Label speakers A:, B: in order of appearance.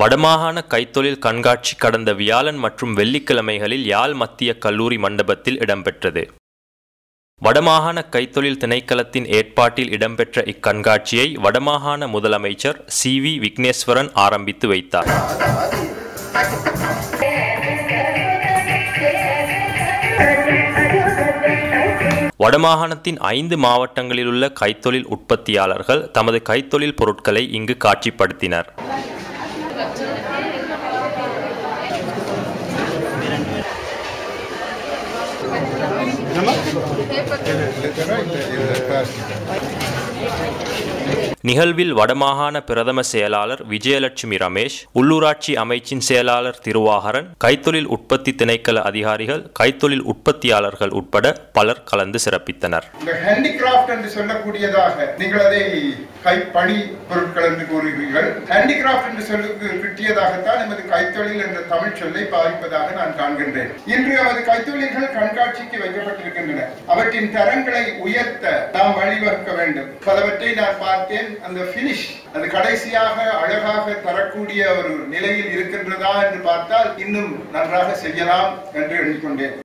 A: வடமாகாண கைத்தொழில் கண்காட்சி கடந்த வியாழன் மற்றும் வெள்ளிக்கிழமைகளில் யாழ் மத்திய கல்லூரி மண்டபத்தில் இடம்பெற்றது. வடமாகாண கைத்தொழில் திணைக்களத்தின் ஏற்பாட்டில் இடம்பெற்ற இக்கண்காட்சியை வடமாகாண முதலமைச்சர் சி. வி. விக்னேஸ்வரன் ஆரம்பித்து வைத்தார். வடமாகாணத்தின் ஐந்து மாவட்டங்களிலுள்ள கைத்தொழில் உற்பத்தியாளர்கள் தமது கைத்தொழில் பொருட்களை இங்கு காட்சிப்படுத்தினர். ¿Nada más? El de el de நிகழ்வில் வடமாகாண பிரதம செயலாளர் விஜயலட்சுமி ரமேஷ் உள்ளூராட்சி அமைச்சின் செயலாளர் திருவாகரன் கைத்தொழில் உற்பத்தி திணைக்கள அதிகாரிகள் கைத்தொழில் உற்பத்தியாளர்கள் உட்பட பலர் கலந்து சிறப்பித்தனர்.
B: இந்த ஹேண்டிகிராஃப்ட் என்று சொல்லக்கூடியதாக நீங்கள் அதை கைப்பணி பொருட்கள் என்று கூறுகிறீர்கள். ஹேண்டிகிராஃப்ட் என்று சொல்லுக்கு கிட்டியதாகத்தான் எமது கைத்தொழில் என்ற தமிழ் சொல்லை பாதிப்பதாக நான் காண்கின்றேன். இன்று நமது கைத்தொழில்கள் கண்காட்சிக்கு வைக்கப்பட்டிருக்கின்றன. அவற்றின் தரங்களை உயர்த்த நாம் வழிவகுக்க வேண்டும். பலவற்றை நான் பார்த்தேன். அந்த பினிஷ் அது கடைசியாக அழகாக தரக்கூடிய ஒரு நிலையில் இருக்கின்றதா என்று பார்த்தால் இன்னும் நன்றாக செய்யலாம் என்று எழுதிக்கொண்டேன்